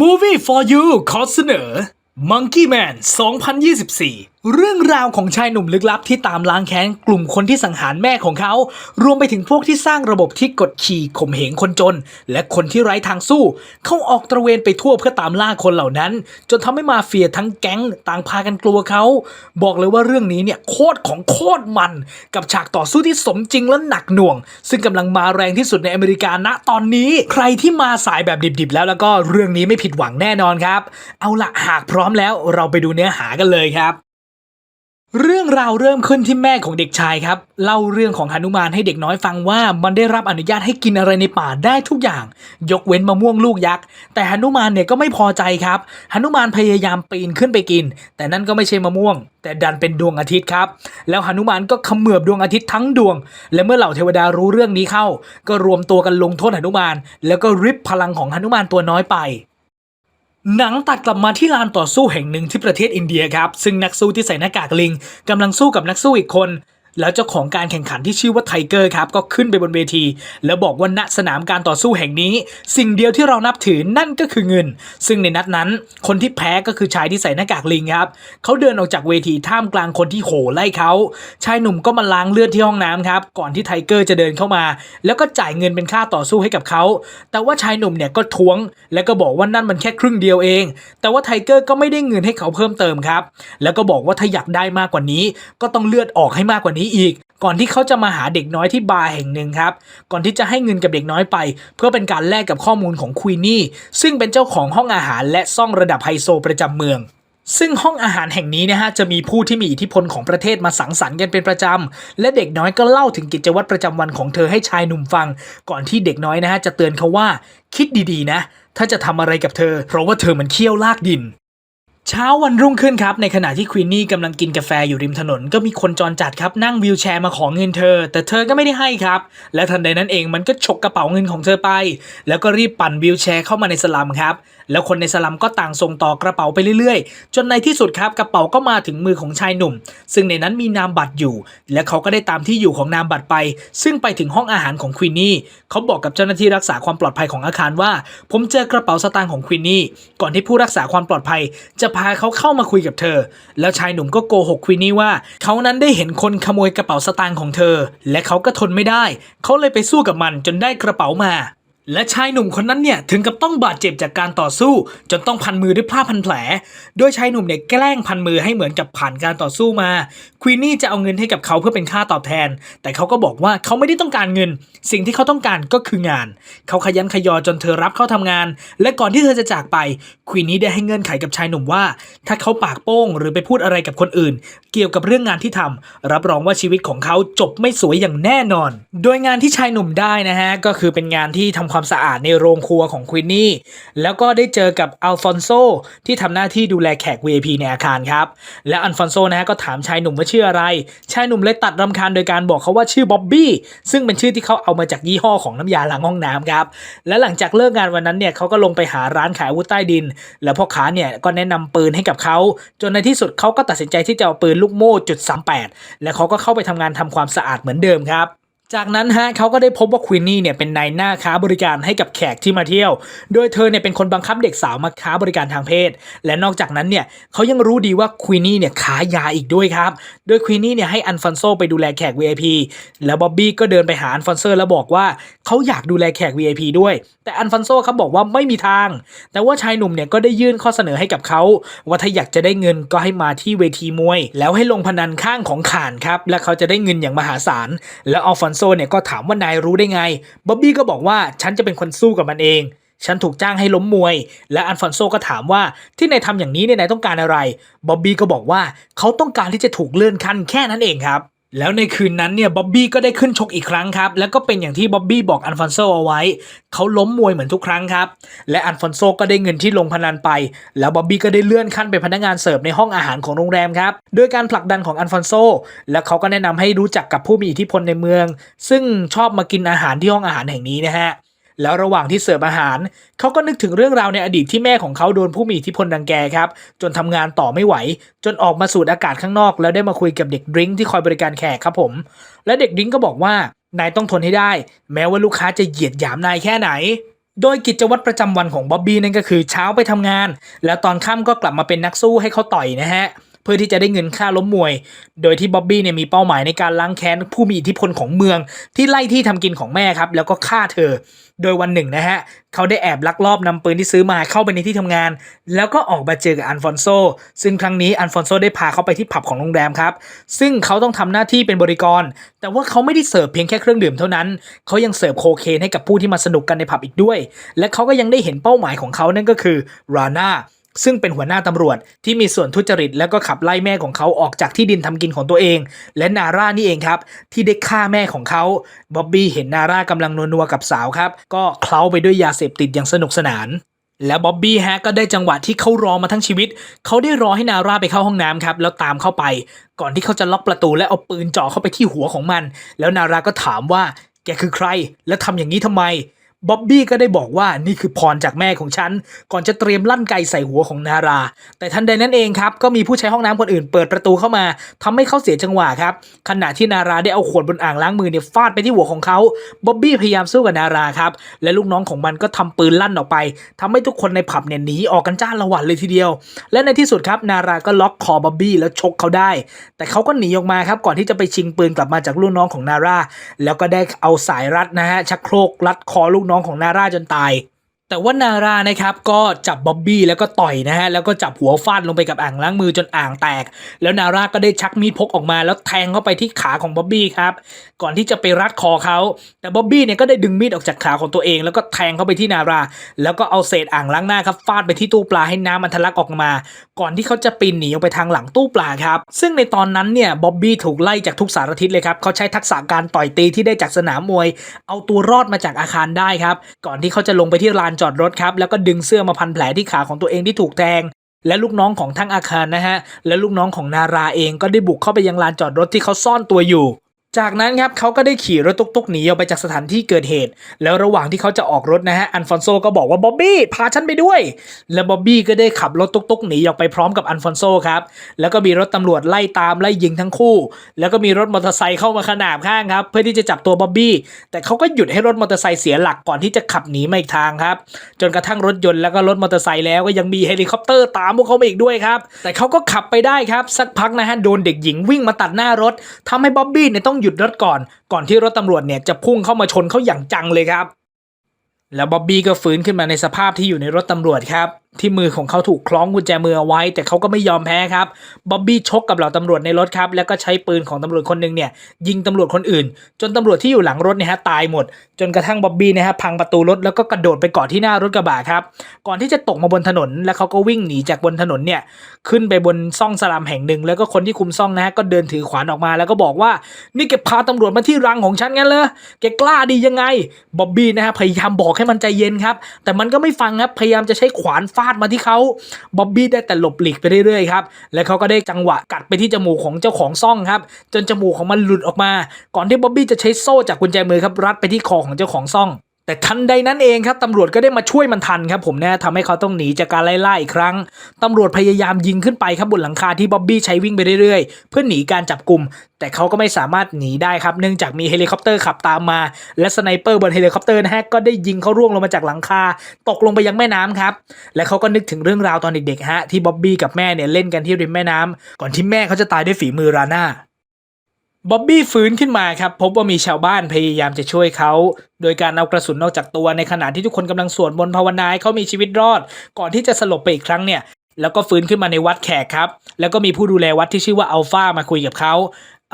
Movie for You ขอเสนอ Monkey Man 2024 เรื่องราวของชายหนุ่มลึกลับที่ตามล้างแค้นกลุ่มคนที่สังหารแม่ของเขา รวมไปถึงพวกที่สร้างระบบที่กดขี่ข่มเหงคนจน และคนที่ไร้ทางสู้ เขาออกตระเวนไปทั่วเพื่อตามล่าคนเหล่านั้น จนทำให้มาเฟียทั้งแก๊งต่างพากันกลัวเขา บอกเลยว่าเรื่องนี้เนี่ยโคตรของโคตรมัน กับฉากต่อสู้ที่สมจริงและหนักหน่วง ซึ่งกำลังมาแรงที่สุดในอเมริกาณตอนนี้ ใครที่มาสายแบบดิบๆ แล้วแล้วก็เรื่องนี้ไม่ผิดหวังแน่นอนครับ เอาละหากพร้อมแล้วเราไปดูเนื้อหากันเลยครับ เรื่องราวเริ่มขึ้นที่แม่ของเด็กชายครับ เล่าเรื่องของหนุมานให้เด็กน้อยฟังว่ามันได้รับอนุญาตให้กินอะไรในป่าได้ทุกอย่าง ยกเว้นมะม่วงลูกยักษ์แต่หนุมานเนี่ยก็ไม่พอใจครับหนุมานพยายามปีนขึ้นไปกิน แต่นั่นก็ไม่ใช่มะม่วง แต่ดันเป็นดวงอาทิตย์ครับ แล้วหนุมานก็ขมือบดวงอาทิตย์ทั้งดวง และเมื่อเหล่าเทวดารู้เรื่องนี้เข้า ก็รวมตัวกันลงโทษหนุมาน แล้วก็ริบพลังของหนุมานตัวน้อยไป หนังตัดกลับมาที่ลานต่อสู้แห่งหนึ่งที่ประเทศอินเดียครับ ซึ่งนักสู้ที่ใส่หน้ากากลิงกำลังสู้กับนักสู้อีกคน แล้วเจ้าของการแข่งขันที่ชื่อว่าไทเกอร์ครับก็ขึ้นไปบนเวที แล้วบอกว่าณสนามการต่อสู้แห่งนี้ สิ่งเดียวที่เรานับถือนั่นก็คือเงิน ซึ่งในนัดนั้นคนที่แพ้ก็คือชายที่ใส่หน้ากากลิงครับเขาเดินออกจากเวทีท่ามกลางคนที่โห่ไล่เขาชายหนุ่มก็มาล้างเลือดที่ห้องน้ำครับก่อนที่ไทเกอร์จะเดินเข้ามา แล้วก็จ่ายเงินเป็นค่าต่อสู้ให้กับเขาแต่ว่าชายหนุ่มเนี่ยก็ท้วง แล้วก็บอกว่านั่นมันแค่ครึ่งเดียวเอง แต่ว่าไทเกอร์ก็ไม่ได้เงินให้เขาเพิ่มเติมครับแล้วก็บอกว่าถ้าอยากได้มากกว่านี้ ก็ต้องเลือดออกให้มากกว่านี้อีก ก่อนที่เขาจะมาหาเด็กน้อยที่บาร์แห่งหนึ่งครับ ก่อนที่จะให้เงินกับเด็กน้อยไป เพื่อเป็นการแลกกับข้อมูลของควีนี่ซึ่งเป็นเจ้าของห้องอาหารและซ่องระดับไฮโซประจำเมืองซึ่งห้องอาหารแห่งนี้นะฮะจะมีผู้ที่มีอิทธิพลของประเทศมาสังสรรค์กันเป็นประจำ และเด็กน้อยก็เล่าถึงกิจวัตรประจำวันของเธอให้ชายหนุ่มฟัง ก่อนที่เด็กน้อยนะฮะจะเตือนเขาว่า คิดดีๆนะ ถ้าจะทำอะไรกับเธอ เพราะว่าเธอมันเคี้ยวลากดิน เช้าวันรุ่งขึ้นครับ ในขณะที่ควีนนี่กำลังกินกาแฟอยู่ริมถนน ก็มีคนจรจัดครับนั่งวีลแชร์มาขอเงินเธอ แต่เธอก็ไม่ได้ให้ครับ และทันใดนั้นเองมันก็ฉกกระเป๋าเงินของเธอไป แล้วก็รีบปั่นวีลแชร์เข้ามาในสลัมครับ แล้วคนในสลัมก็ต่างส่งต่อกระเป๋าไปเรื่อยๆ จนในที่สุดครับกระเป๋าก็มาถึงมือของชายหนุ่ม ซึ่งในนั้นมีนามบัตรอยู่ และเขาก็ได้ตามที่อยู่ของนามบัตรไป ซึ่งไปถึงห้องอาหารของควีนนี่เขาบอกกับเจ้าหน้าที่รักษาความปลอดภัยของอาคารว่า ผมเจอกระเป๋าสตางค์ของควีนนี่ก่อนที่ผู้รักษาความปลอดภัย จะพาเขาเข้ามาคุยกับเธอ แล้วชายหนุ่มก็โกหกควีนนี่ว่า เขานั้นได้เห็นคนขโมยกระเป๋าสตางค์ของเธอ และเขาก็ทนไม่ได้ เขาเลยไปสู้กับมันจนได้กระเป๋ามา และชายหนุ่มคนนั้นเนี่ยถึงกับต้องบาดเจ็บจากการต่อสู้ จนต้องพันมือด้วยผ้าพันแผล โดยชายหนุ่มเนี่ยแกล้งพันมือให้เหมือนกับผ่านการต่อสู้มาควีนนี่จะเอาเงินให้กับเขาเพื่อเป็นค่าตอบแทน แต่เขาก็บอกว่าเขาไม่ได้ต้องการเงิน สิ่งที่เขาต้องการก็คืองาน เขาขยันขยอจนเธอรับเข้าทำงาน และก่อนที่เธอจะจากไปควีนนี่ได้ให้เงื่อนไขกับชายหนุ่มว่า ถ้าเขาปากโป้งหรือไปพูดอะไรกับคนอื่น เกี่ยวกับเรื่องงานที่ทำรับรองว่าชีวิตของเขาจบไม่สวยอย่างแน่นอน โดยงานที่ชายหนุ่มได้นะฮะก็คือเป็นงานที่ทำความความสะอาดในโรงครัวของควีนนี่แล้วก็ได้เจอกับอัลฟอนโซที่ทำหน้าที่ดูแลแขก VIP ในอาคารครับ และอัลฟอนโซนะฮะก็ถามชายหนุ่มว่าชื่ออะไร ชายหนุ่มเลยตัดรำคาญโดยการบอกเขาว่าชื่อบ๊อบบี้ซึ่งเป็นชื่อที่เขาเอามาจากยี่ห้อของน้ำยาล้างห้องน้ำครับและหลังจากเลิกงานวันนั้นเนี่ยเขาก็ลงไปหาร้านขายอาวุธใต้ดิน แล้วพ่อค้าเนี่ยก็แนะนำปืนให้กับเขา จนในที่สุดเขาก็ตัดสินใจที่จะเอาปืนลูกโม่จุด38และเขาก็เข้าไปทำงานทำความสะอาดเหมือนเดิมครับ จากนั้นฮะเขาก็ได้พบว่าควินนี่เนี่ยเป็นนายหน้าค้าบริการให้กับแขกที่มาเที่ยว โดยเธอเนี่ยเป็นคนบังคับเด็กสาวมาค้าบริการทางเพศ และนอกจากนั้นเนี่ยเขายังรู้ดีว่าควินนี่เนี่ยค้ายาอีกด้วยครับ โดยควินนี่เนี่ยให้อันฟอนโซไปดูแลแขก VIP แล้วบ๊อบบี้ก็เดินไปหาอันฟอนโซแล้วบอกว่าเขาอยากดูแลแขก VIP ด้วย แต่อันฟอนโซเขาบอกว่าไม่มีทาง แต่ว่าชายหนุ่มเนี่ยก็ได้ยื่นข้อเสนอให้กับเขาว่าถ้าอยากจะได้เงินก็ให้มาที่เวทีมวย แล้วให้ลงพนันข้างของข่านครับและเขาจะได้เงินอย่างมหาศาลแล้วอัลฟอนโซเนี่ยก็ถามว่านายรู้ได้ไงบ๊อบบี้ก็บอกว่าฉันจะเป็นคนสู้กับมันเอง ฉันถูกจ้างให้ล้มมวย และอันฟอนโซก็ถามว่าที่นายทำอย่างนี้เนี่ยนายต้องการอะไรบ๊อบบี้ก็บอกว่าเขาต้องการที่จะถูกเลื่อนขั้นแค่นั้นเองครับ แล้วในคืนนั้นเนี่ยบ๊อบบี้ก็ได้ขึ้นชกอีกครั้งครับ แล้วก็เป็นอย่างที่บ๊อบบี้บอกอันฟอนโซเอาไว้ เขาล้มมวยเหมือนทุกครั้งครับ และอันฟอนโซก็ได้เงินที่ลงพนันไป แล้วบ๊อบบี้ก็ได้เลื่อนขั้นเป็นพนักงานเสิร์ฟในห้องอาหารของโรงแรมครับ โดยการผลักดันของอันฟอนโซ และเขาก็แนะนำให้รู้จักกับผู้มีอิทธิพลในเมือง ซึ่งชอบมากินอาหารที่ห้องอาหารแห่งนี้นะฮะ แล้วระหว่างที่เสิร์ฟอาหาร เขาก็นึกถึงเรื่องราวในอดีตที่แม่ของเขาโดนผู้มีอิทธิพลรังแกครับ จนทำงานต่อไม่ไหว จนออกมาสูดอากาศข้างนอก แล้วได้มาคุยกับเด็กดริงก์ที่คอยบริการแขกครับผม และเด็กดริงก์ก็บอกว่านายต้องทนให้ได้ แม้ว่าลูกค้าจะเหยียดหยามนายแค่ไหนโดยกิจวัตรประจำวันของบ๊อบบี้นั่นก็คือเช้าไปทำงาน แล้วตอนค่ำก็กลับมาเป็นนักสู้ให้เขาต่อยนะฮะ เพื่อที่จะได้เงินค่าล้มมวย โดยที่บ๊อบบี้เนี่ยมีเป้าหมายในการล้างแค้นผู้มีอิทธิพลของเมือง ที่ไล่ที่ทำกินของแม่ครับแล้วก็ฆ่าเธอ โดยวันหนึ่งนะฮะเขาได้แอบลักลอบนำปืนที่ซื้อมาเข้าไปในที่ทำงาน แล้วก็ออกมาเจอกับอันฟอนโซซึ่งครั้งนี้อันฟอนโซได้พาเขาไปที่ผับของโรงแรมครับซึ่งเขาต้องทำหน้าที่เป็นบริกร แต่ว่าเขาไม่ได้เสิร์ฟเพียงแค่เครื่องดื่มเท่านั้นเขายังเสิร์ฟโคเคนให้กับผู้ที่มาสนุกกันในผับอีกด้วย และเขาก็ยังได้เห็นเป้าหมายของเขานั่นก็คือราน่า ซึ่งเป็นหัวหน้าตำรวจที่มีส่วนทุจริต แล้วก็ขับไล่แม่ของเขาออกจากที่ดินทำกินของตัวเอง และนาร่านี่เองครับ ที่ได้ฆ่าแม่ของเขาบ๊อบบี้เห็นนาร่ากำลังนัวๆกับสาวครับ ก็เคล้าไปด้วยยาเสพติดอย่างสนุกสนานและบ๊อบบี้ฮะก็ได้จังหวะที่เขารอมาทั้งชีวิต เขาได้รอให้นาร่าไปเข้าห้องน้ำครับ แล้วตามเข้าไป ก่อนที่เขาจะล็อกประตูและเอาปืนจ่อเข้าไปที่หัวของมัน แล้วนาราก็ถามว่า แกคือใคร และทำอย่างนี้ทำไม บ๊อบบี้ก็ได้บอกว่านี่คือพรจากแม่ของฉัน ก่อนจะเตรียมลั่นไกใส่หัวของนารา แต่ทันใดนั้นเองครับ ก็มีผู้ใช้ห้องน้ำคนอื่นเปิดประตูเข้ามาทำให้เขาเสียจังหวะครับ ขณะที่นาราได้เอาขวดบนอ่างล้างมือเนี่ยฟาดไปที่หัวของเขาบ๊อบบี้พยายามสู้กับนาราครับ และลูกน้องของมันก็ทำปืนลั่นออกไปทำให้ทุกคนในผับเนี่ยหนีออกกันจ้าละวันเลยทีเดียว และในที่สุดครับนาราก็ล็อกคอบ๊อบบี้แล้วชกเขาได้ แต่เขาก็หนีออกมาครับก่อนที่จะไปชิงปืนกลับมาจากลูกน้องของนาราแล้วก็ได้เอาสายรัดนะฮะชักโครกรัดคอลูกน้องของนาราจนตาย แต่ว่านารานะครับก็จับบ๊อบบี้แล้วก็ต่อยนะฮะแล้วก็จับหัวฟาดลงไปกับอ่างล้างมือจนอ่างแตก แล้วนาราก็ได้ชักมีดพกออกมา แล้วแทงเข้าไปที่ขาของบ๊อบบี้ครับก่อนที่จะไปรัดคอเขาแต่บ๊อบบี้เนี่ยก็ได้ดึงมีดออกจากขาของตัวเอง แล้วก็แทงเข้าไปที่นารา แล้วก็เอาเศษอ่างล้างหน้าครับฟาดไปที่ตู้ปลาให้น้ำมันทะลักออกมา ก่อนที่เขาจะปีนหนีออกไปทางหลังตู้ปลาครับซึ่งในตอนนั้นเนี่ยบ๊อบบี้ถูกไล่จากทุกสารทิศเลยครับเขาใช้ทักษะการต่อยตีที่ได้จากสนามมวย เอาตัวรอดมาจากอาคารได้ครับก่อนที่เขาจะลงไปที่ลานจอดรถครับแล้วก็ดึงเสื้อมาพันแผลที่ขาของตัวเองที่ถูกแทง และลูกน้องของทั้งอาคารนะฮะและลูกน้องของนาราเองก็ได้บุกเข้าไปยังลานจอดรถที่เขาซ่อนตัวอยู่ จากนั้นครับเขาก็ได้ขี่รถตุ๊กๆหนีออกไปจากสถานที่เกิดเหตุ แล้วระหว่างที่เขาจะออกรถนะฮะอันฟอนโซก็บอกว่าบ๊อบบี้พาฉันไปด้วย และบ๊อบบี้ก็ได้ขับรถตุ๊กๆหนีออกไปพร้อมกับอันฟอนโซครับแล้วก็มีรถตำรวจไล่ตามไล่ยิงทั้งคู่ แล้วก็มีรถมอเตอร์ไซค์เข้ามาขนาบข้างครับเพื่อที่จะจับตัวบ๊อบบี้แต่เขาก็หยุดให้รถมอเตอร์ไซค์เสียหลักก่อนที่จะขับหนีมาอีกทางครับจนกระทั่งรถยนต์แล้วก็รถมอเตอร์ไซค์แล้วก็ยังมีเฮลิคอปเตอร์ตามพวกเขามาอีกด้วยครับแต่เขาก็ขับไปได้ครับสักพักนะฮะโดนเด็กหญิงวิ่งมาตัดหน้ารถทำให้บ๊อบบี้เนี่ยต้องหยุดรถก่อน ก่อนที่รถตำรวจเนี่ยจะพุ่งเข้ามาชนเขาอย่างจังเลยครับ แล้วบ๊อบบี้ก็ฟื้นขึ้นมาในสภาพที่อยู่ในรถตำรวจครับที่มือของเขาถูกคล้องกุญแจมือเอาไว้ แต่เขาก็ไม่ยอมแพ้ครับบ๊อบบี้ชกกับเหล่าตำรวจในรถครับ แล้วก็ใช้ปืนของตำรวจคนหนึ่งเนี่ย ยิงตำรวจคนอื่น จนตำรวจที่อยู่หลังรถเนี่ยฮะตายหมด จนกระทั่งบ๊อบบี้เนะฮะพังประตูรถแล้วก็กระโดดไปเกาะที่หน้ารถกระบะครับ ก่อนที่จะตกมาบนถนน แล้วเขาก็วิ่งหนีจากบนถนนเนี่ยขึ้นไปบนซ่องสลามแห่งหนึ่ง แล้วก็คนที่คุมซ่องนะฮะก็เดินถือขวานออกมา แล้วก็บอกว่านี่แกพาตำรวจมาที่รังของฉันงั้นเลยแกกล้าดียังไงบ๊อบบี้นะฮะพยายามบอกให้มันใจเย็นครับแต่มันก็ไม่ฟังครับพยายามจะใช้ขวานฟาดมาที่เขาบ๊อบบี้ได้แต่หลบหลีกไปเรื่อยๆครับแล้วเขาก็ได้จังหวะกัดไปที่จมูกของเจ้าของซ่องครับจนจมูกของมันหลุดออกมา ก่อนที่บ๊อบบี้จะใช้โซ่จากกุญแจมือครับรัดไปที่คอของเจ้าของซ่อง แต่ทันใดนั้นเองครับตำรวจก็ได้มาช่วยมันทันครับผมนะทำให้เขาต้องหนีจากการไล่ล่าอีกครั้งตำรวจพยายามยิงขึ้นไปครับบนหลังคาที่บ๊อบบี้ใช้วิ่งไปเรื่อยๆ เพื่อหนีการจับกลุ่มแต่เขาก็ไม่สามารถหนีได้ครับ เนื่องจากมีเฮลิคอปเตอร์ขับตามมา และสไนเปอร์บนเฮลิคอปเตอร์นะฮะก็ได้ยิงเขาร่วงลงมาจากหลังคา ตกลงไปยังแม่น้ำครับ และเขาก็นึกถึงเรื่องราวตอนเด็กๆฮะที่บ๊อบบี้กับแม่เนี่ยเล่นกันที่ริมแม่น้ำก่อนที่แม่เขาจะตายด้วยฝีมือราน่า บ๊อบบี้ฟื้นขึ้นมาครับ พบว่ามีชาวบ้านพยายามจะช่วยเขา โดยการเอากระสุนออกจากตัวในขณะที่ทุกคนกำลังสวดมนต์ภาวนาให้เขามีชีวิตรอด ก่อนที่จะสลบไปอีกครั้งเนี่ยแล้วก็ฟื้นขึ้นมาในวัดแขกครับ แล้วก็มีผู้ดูแลวัดที่ชื่อว่าอัลฟามาคุยกับเขา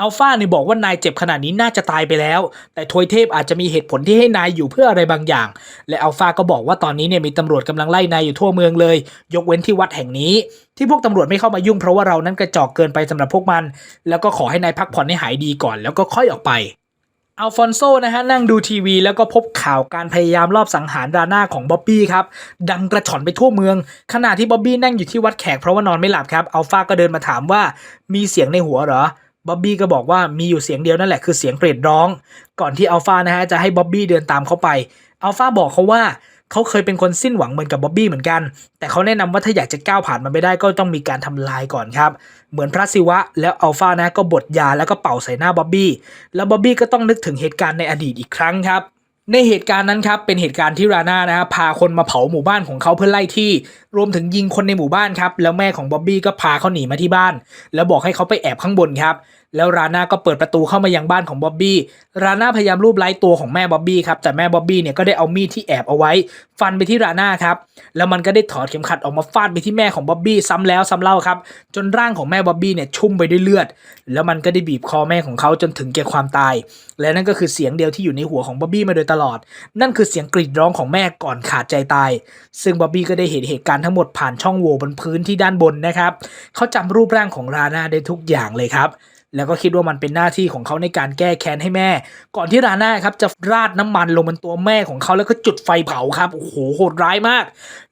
อัลฟาเนี่ยบอกว่านายเจ็บขนาดนี้น่าจะตายไปแล้ว แต่ทวยเทพอาจจะมีเหตุผลที่ให้นายอยู่เพื่ออะไรบางอย่าง และอัลฟาก็บอกว่าตอนนี้เนี่ยมีตำรวจกำลังไล่นายอยู่ทั่วเมืองเลย ยกเว้นที่วัดแห่งนี้ ที่พวกตำรวจไม่เข้ามายุ่งเพราะว่าเรานั้นกระจอกเกินไปสำหรับพวกมัน แล้วก็ขอให้นายพักผ่อนให้หายดีก่อน แล้วก็ค่อยออกไปอัลฟอนโซนะฮะนั่งดูทีวีแล้วก็พบข่าวการพยายามลอบสังหารราน่าของบ๊อบบี้ครับดังกระฉ่อนไปทั่วเมือง ขณะที่บ๊อบบี้นั่งอยู่ที่วัดแขกเพราะว่านอนไม่หลับครับอัลฟาก็เดินมาถามว่ามีเสียงในหัวเหรอ บ๊อบบี้ก็บอกว่ามีอยู่เสียงเดียวนั่นแหละคือเสียงเปรตร้อง ก่อนที่อัลฟานะฮะจะให้บ๊อบบี้เดินตามเขาไปอัลฟาบอกเขาว่าเขาเคยเป็นคนสิ้นหวังเหมือนกับบ๊อบบี้เหมือนกัน แต่เขาแนะนำว่าถ้าอยากจะก้าวผ่านมันไม่ได้ก็ต้องมีการทำลายก่อนครับ เหมือนพระศิวะแล้วอัลฟานะก็บดยาแล้วก็เป่าใส่หน้าบ๊อบบี้ แล้วบ๊อบบี้ก็ต้องนึกถึงเหตุการณ์ในอดีตอีกครั้งครับ ในเหตุการณ์นั้นครับเป็นเหตุการณ์ที่ราน่านะครับพาคนมาเผาหมู่บ้านของเขาเพื่อไล่ที่ รวมถึงยิงคนในหมู่บ้านครับแล้วแม่ของบ๊อบบี้ก็พาเขาหนีมาที่บ้าน แล้วบอกให้เขาไปแอบข้างบนครับแล้วราน่าก็เปิดประตูเข้ามายังบ้านของบ๊อบบี้ราน่าพยายามรูปไล้ตัวของแม่บ๊อบบี้ครับแต่แม่บ๊อบบี้เนี่ยก็ได้เอามีดที่แอบเอาไว้ ฟันไปที่ราน่าครับแล้วมันก็ได้ถอดเข็มขัดออกมาฟาดไปที่แม่ของบ๊อบบี้ซ้ำแล้วซ้ำเล่าครับจนร่างของแม่บ๊อบบี้เนี่ยชุ่มไปด้วยเลือด แล้วมันก็ได้บีบคอแม่ของเขาจนถึงแก่ความตาย และนั่นก็คือเสียงเดียวที่อยู่ในหัวของบ๊อบบี้มาโดยตลอด นั่นคือเสียงกรีดร้องของแม่ก่อนขาดใจตาย ซึ่งบ๊อบบี้ก็ได้เห็นเหตุการณ์ทั้งหมดผ่านช่องโหว่บนพื้นที่ด้านบนนะครับเขาจำรูปร่างของราน่าได้ทุกอย่างเลยครับ แล้วก็คิดว่ามันเป็นหน้าที่ของเขาในการแก้แค้นให้แม่ ก่อนที่ราน่าครับจะราดน้ำมันลงบนตัวแม่ของเขาแล้วก็จุดไฟเผาครับโอ้โหโหดร้ายมาก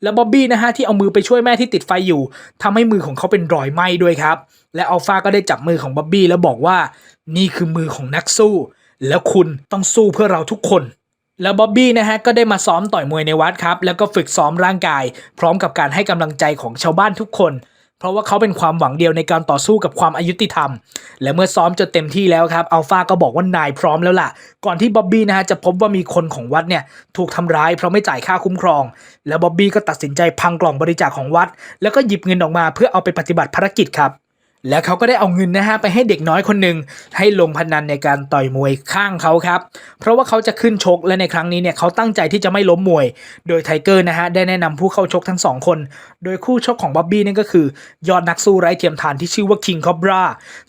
แล้วบ๊อบบี้นะฮะที่เอามือไปช่วยแม่ที่ติดไฟอยู่ทำให้มือของเขาเป็นรอยไหม้ด้วยครับ และอัลฟาก็ได้จับมือของบ๊อบบี้แล้วบอกว่า นี่คือมือของนักสู้ แล้วคุณต้องสู้เพื่อเราทุกคนแล้วบ๊อบบี้นะฮะก็ได้มาซ้อมต่อยมวยในวัดครับ แล้วก็ฝึกซ้อมร่างกาย พร้อมกับการให้กำลังใจของชาวบ้านทุกคน ราะว่าเขาเป็นความหวังเดียวในการต่อสู้กับความอายุติธรรม และเมื่อซ้อมจนเต็มที่แล้วครับอัลฟาก็บอกว่านายพร้อมแล้วล่ะ ก่อนที่บ๊อบบี้นะฮะจะพบว่ามีคนของวัดเนี่ยถูกทำร้ายเพราะไม่จ่ายค่าคุ้มครอง แล้วบ๊อบบี้ก็ตัดสินใจพังกล่องบริจาคของวัด แล้วก็หยิบเงินออกมาเพื่อเอาไปปฏิบัติภารกิจครับ แล้วเขาก็ได้เอาเงินนะฮะไปให้เด็กน้อยคนหนึ่งให้ลงพนันในการต่อยมวยข้างเขาครับ เพราะว่าเขาจะขึ้นชกและในครั้งนี้เนี่ยเขาตั้งใจที่จะไม่ล้มมวย โดยไทเกอร์นะฮะได้แนะนำผู้เข้าชกทั้งสองคน โดยคู่ชกของบ๊อบบี้นั่นก็คือยอดนักสู้ไร้เทียมทานที่ชื่อว่าคิงคอบรา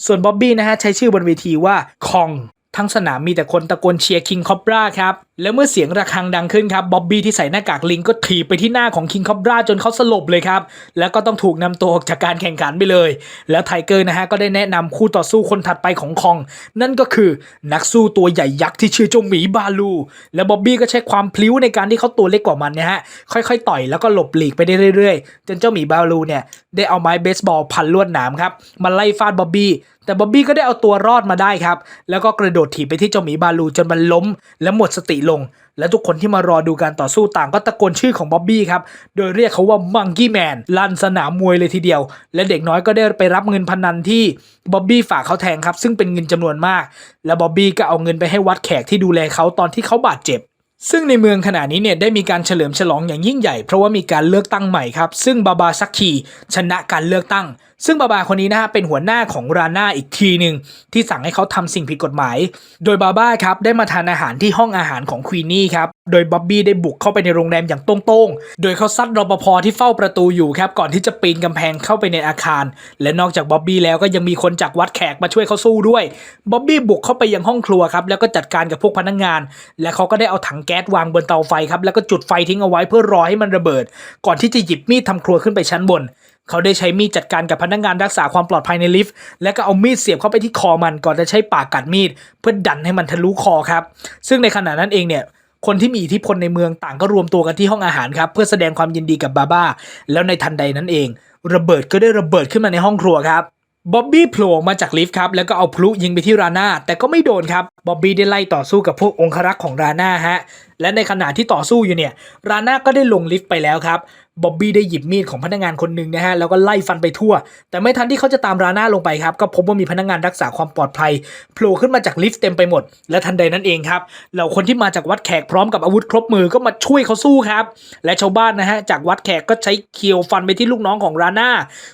ส่วนบ๊อบบี้นะฮะใช้ชื่อบนเวทีว่าคองทั้งสนามมีแต่คนตะโกนเชียร์คิงคอบราครับ แล้วเมื่อเสียงระฆังดังขึ้นครับบ๊อบบี้ที่ใส่หน้ากากลิงก็ถีบไปที่หน้าของคิงคอบราจนเขาสลบเลยครับ แล้วก็ต้องถูกนำตัวออกจากการแข่งขันไปเลย แล้วไทเกอร์นะฮะก็ได้แนะนำคู่ต่อสู้คนถัดไปของคอง นั่นก็คือนักสู้ตัวใหญ่ยักษ์ที่ชื่อเจ้าหมีบาลู และบ๊อบบี้ก็ใช้ความพลิ้วในการที่เขาตัวเล็กกว่ามันเนี่ยฮะค่อยๆ ต่อยแล้วก็หลบหลีกไปได้เรื่อยๆ จนเจ้าหมีบาลูเนี่ยได้เอาไม้เบสบอลพันลวดหนามครับมาไล่ฟาดบ๊อบบี้แต่บ๊อบบี้ก็ได้เอาตัวรอดมาได้ครับแล้วก็กระโดดถีบไปที่เจ้าหมีบาลูจนมันล้ม และหมดสติลง และทุกคนที่มารอดูการต่อสู้ต่างก็ตะโกนชื่อของบ๊อบบี้ครับ โดยเรียกเขาว่ามังกี้แมนลั่นสนามมวยเลยทีเดียว และเด็กน้อยก็ได้ไปรับเงินพนันที่บ๊อบบี้ฝากเขาแทงครับ ซึ่งเป็นเงินจำนวนมาก และบ๊อบบี้ก็เอาเงินไปให้วัดแขกที่ดูแลเขาตอนที่เขาบาดเจ็บซึ่งในเมืองขณะนี้เนี่ยได้มีการเฉลิมฉลองอย่างยิ่งใหญ่ เพราะว่ามีการเลือกตั้งใหม่ครับ ซึ่งบาบาซักคีชนะการเลือกตั้งซึ่งบาบาคนนี้นะฮะเป็นหัวหน้าของราน่าอีกทีหนึ่งที่สั่งให้เขาทำสิ่งผิดกฎหมาย โดยบาบาครับได้มาทานอาหารที่ห้องอาหารของควีนนี่ครับโดยบ๊อบบี้ได้บุกเข้าไปในโรงแรมอย่างต้งๆ โดยเขาซัดรปภที่เฝ้าประตูอยู่ครับก่อนที่จะปีนกำแพงเข้าไปในอาคาร และนอกจากบ๊อบบี้แล้วก็ยังมีคนจากวัดแขกมาช่วยเขาสู้ด้วยบ๊อบบี้บุกเข้าไปยังห้องครัวครับแล้วก็จัดการกับพวกพนักงาน และเขาก็ได้เอาถังแก๊สวางบนเตาไฟครับแล้วก็จุดไฟทิ้งเอาไว้เพื่อรอให้มันระเบิด ก่อนที่จะหยิบมีดทำครัวขึ้นไปชั้นบน เขาได้ใช้มีดจัดการกับพนักงานรักษาความปลอดภัยในลิฟต์และก็เอามีดเสียบเข้าไปที่คอมันก่อนจะใช้ปากกัดมีด เพื่อดันให้มันทะลุคอครับ ซึ่งในขณะนั้นเองเนี่ยคนที่มีอิทธิพลในเมืองต่างก็รวมตัวกันที่ห้องอาหารครับ เพื่อแสดงความยินดีกับบาบ้า แล้วในทันใดนั้นเอง ระเบิดก็ได้ระเบิดขึ้นมาในห้องครัวครับบ๊อบบี้โผล่มาจากลิฟต์ครับ แล้วก็เอาพลุยิงไปที่ราน่าแต่ก็ไม่โดนครับบ๊อบบี้ได้ไล่ต่อสู้กับพวกองครักษ์ของราน่าฮะและในขณะที่ต่อสู้อยู่เนี่ยราน่าก็ได้ลงลิฟต์ไปแล้วครับบ๊อบบี้ได้หยิบมีดของพนักงานคนหนึ่งนะฮะแล้วก็ไล่ฟันไปทั่ว แต่ไม่ทันที่เขาจะตามราน่าลงไปครับก็พบว่ามีพนักงานรักษาความปลอดภัยโผล่ขึ้นมาจากลิฟต์เต็มไปหมด และทันใดนั้นเองครับเหล่าคนที่มาจากวัดแขกพร้อมกับอาวุธครบมือก็มาช่วยเขาสู้ครับ และชาวบ้านนะฮะจากวัดแขกก็ใช้เคียวฟันไปที่ลูกน้องของราน่า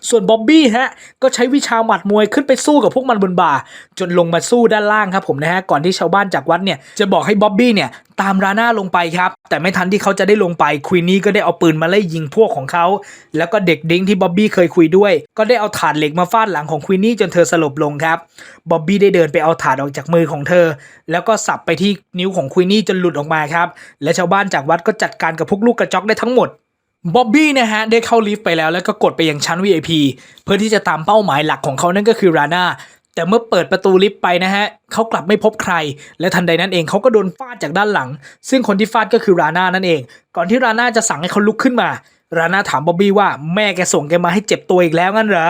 ส่วนบ๊อบบี้ฮะก็ใช้วิชาหมัดมวยขึ้นไปสู้กับพวกมันบนบ่า จนลงมาสู้ด้านล่างครับผมนะฮะก่อนที่ชาวบ้านจากวัดเนี่ยจะบอกให้บ๊อบบี้เนี่ยตามราน่าลงไปครับ แต่ไม่ทันที่เขาจะได้ลงไปควีนนี่ก็ได้เอาปืนมาไล่ยิงพวกของเขา แล้วก็เด็กดิ้งที่บ๊อบบี้เคยคุยด้วย ก็ได้เอาถาดเหล็กมาฟาดหลังของควีนนี่จนเธอสลบลงครับบ๊อบบี้ได้เดินไปเอาถาดออกจากมือของเธอ แล้วก็สับไปที่นิ้วของควีนนี่จนหลุดออกมาครับ และชาวบ้านจากวัดก็จัดการกับพวกลูกกระจอกได้ทั้งหมดบ๊อบบี้นะฮะได้เข้าลิฟต์ไปแล้วแล้วก็กดไปยังชั้น VIP เพื่อที่จะตามเป้าหมายหลักของเขานั่นก็คือราน่า แต่เมื่อเปิดประตูลิฟต์ไปนะฮะเขากลับไม่พบใคร และทันใดนั้นเองเขาก็โดนฟาดจากด้านหลัง ซึ่งคนที่ฟาดก็คือราน่านั่นเอง ก่อนที่ราน่าจะสั่งให้เขาลุกขึ้นมา ราน่าถามบ๊อบบี้ว่าแม่แกส่งแกมาให้เจ็บตัวอีกแล้วงั้นเหรอ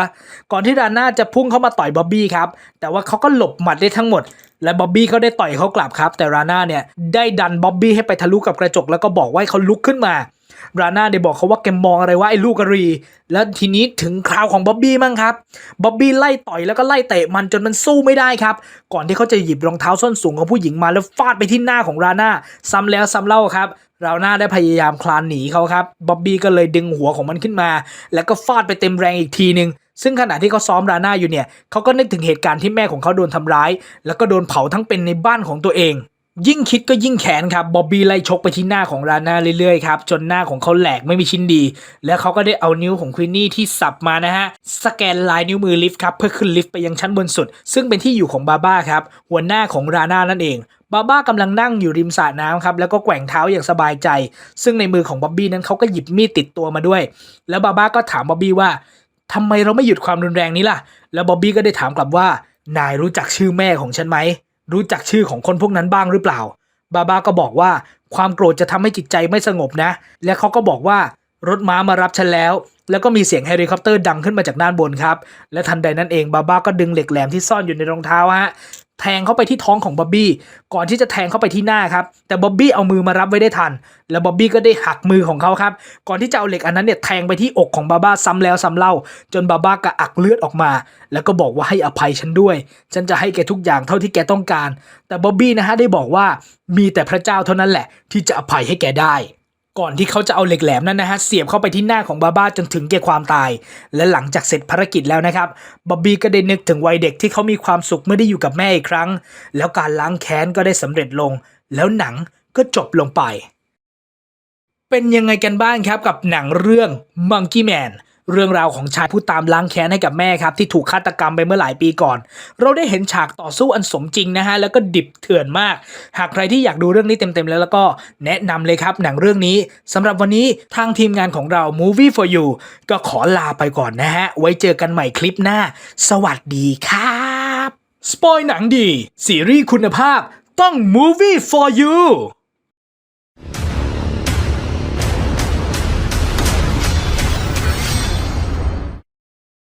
ก่อนที่ราน่าจะพุ่งเข้ามาต่อยบ๊อบบี้ครับ แต่ว่าเขาก็หลบหมัดได้ทั้งหมด และบ๊อบบี้ก็ได้ต่อยเขากลับครับ แต่ราน่าเนี่ยได้ดันบ๊อบบี้ให้ไปทะลุกับกระจกแล้วก็บอกว่าให้เขาลุกขึ้นมา ราน่าได้บอกเขาว่าแกมองอะไรว่าไอ้ลูกกะรี แล้วทีนี้ถึงคราวของบ๊อบบี้มั่งครับบ๊อบบี้ไล่ต่อยแล้วก็ไล่เตะมันจนมันสู้ไม่ได้ครับ ก่อนที่เขาจะหยิบรองเท้าส้นสูงของผู้หญิงมาแล้วฟาดไปที่หน้าของราน่าซ้ำแล้วซ้ำเล่าครับราน่าได้พยายามคลานหนีเขาครับบ๊อบบี้ก็เลยดึงหัวของมันขึ้นมา แล้วก็ฟาดไปเต็มแรงอีกทีหนึ่งซึ่งขณะที่เขาซ้อมราน่าอยู่เนี่ยเขาก็นึกถึงเหตุการณ์ที่แม่ของเขาโดนทำร้าย แล้วก็โดนเผาทั้งเป็นในบ้านของตัวเอง ยิ่งคิดก็ยิ่งแขนครับบ๊อบบี้ไล่ชกไปที่หน้าของราน่าเรื่อยๆครับจนหน้าของเขาแหลกไม่มีชิ้นดี แล้วเขาก็ได้เอานิ้วของควินนี่ที่สับมานะฮะสแกนลายนิ้วมือลิฟต์ครับเพื่อขึ้นลิฟต์ไปยังชั้นบนสุด ซึ่งเป็นที่อยู่ของบาบ้าครับหัวหน้าของราน่านั่นเองบาบ้ากำลังนั่งอยู่ริมสระน้ำครับแล้วก็แกว่งเท้าอย่างสบายใจ ซึ่งในมือของบ๊อบบี้นั้นเขาก็หยิบมีดติดตัวมาด้วย แล้วบาบ้าก็ถามบ๊อบบี้ว่าทำไมเราไม่หยุดความรุนแรงนี้ล่ะ แล้วบ๊อบบี้ก็ได้ถามกลับว่านายรู้จักชื่อแม่ของฉันไหม รู้จักชื่อของคนพวกนั้นบ้างหรือเปล่า บาบาก็บอกว่าความโกรธจะทำให้จิตใจไม่สงบนะ และเขาก็บอกว่ารถม้ามารับฉันแล้ว แล้วก็มีเสียงเฮลิคอปเตอร์ดังขึ้นมาจากด้านบนครับ และทันใดนั้นเองบาบ้าก็ดึงเหล็กแหลมที่ซ่อนอยู่ในรองเท้าฮะ แทงเข้าไปที่ท้องของบ๊อบบี้ก่อนที่จะแทงเข้าไปที่หน้าครับ แต่บ๊อบบี้เอามือมารับไว้ได้ทัน แล้วบ๊อบบี้ก็ได้หักมือของเขาครับ ก่อนที่จะเอาเหล็กอันนั้นเนี่ยแทงไปที่อกของบาบ้าซ้ำแล้วซ้ำเล่า จนบาบ้ากระอักเลือดออกมา แล้วก็บอกว่าให้อภัยฉันด้วย ฉันจะให้แกทุกอย่างเท่าที่แกต้องการ แต่บ๊อบบี้นะฮะได้บอกว่ามีแต่พระเจ้าเท่านั้นแหละ ที่จะอภัยให้แกได้ ก่อนที่เขาจะเอาเหล็กแหลมนั้นนะฮะเสียบเข้าไปที่หน้าของบาบ้าจนถึงแก่ความตาย และหลังจากเสร็จภารกิจแล้วนะครับบ๊อบบี้ก็ได้นึกถึงวัยเด็กที่เขามีความสุขเมื่อได้อยู่กับแม่อีกครั้ง แล้วการล้างแค้นก็ได้สำเร็จลง แล้วหนังก็จบลงไป เป็นยังไงกันบ้างครับกับหนังเรื่อง Monkey Man เรื่องราวของชายผู้ตามล้างแค้นให้กับแม่ครับ ที่ถูกฆาตกรรมไปเมื่อหลายปีก่อน เราได้เห็นฉากต่อสู้อันสมจริงนะฮะ แล้วก็ดิบเถื่อนมาก หากใครที่อยากดูเรื่องนี้เต็มๆ แล้วแล้วก็แนะนำเลยครับ หนังเรื่องนี้สำหรับวันนี้ทางทีมงานของเรา Movie for You ก็ขอลาไปก่อนนะฮะ ไว้เจอกันใหม่คลิปหน้า สวัสดีครับสปอยหนังดีซีรีส์คุณภาพต้อง Movie for You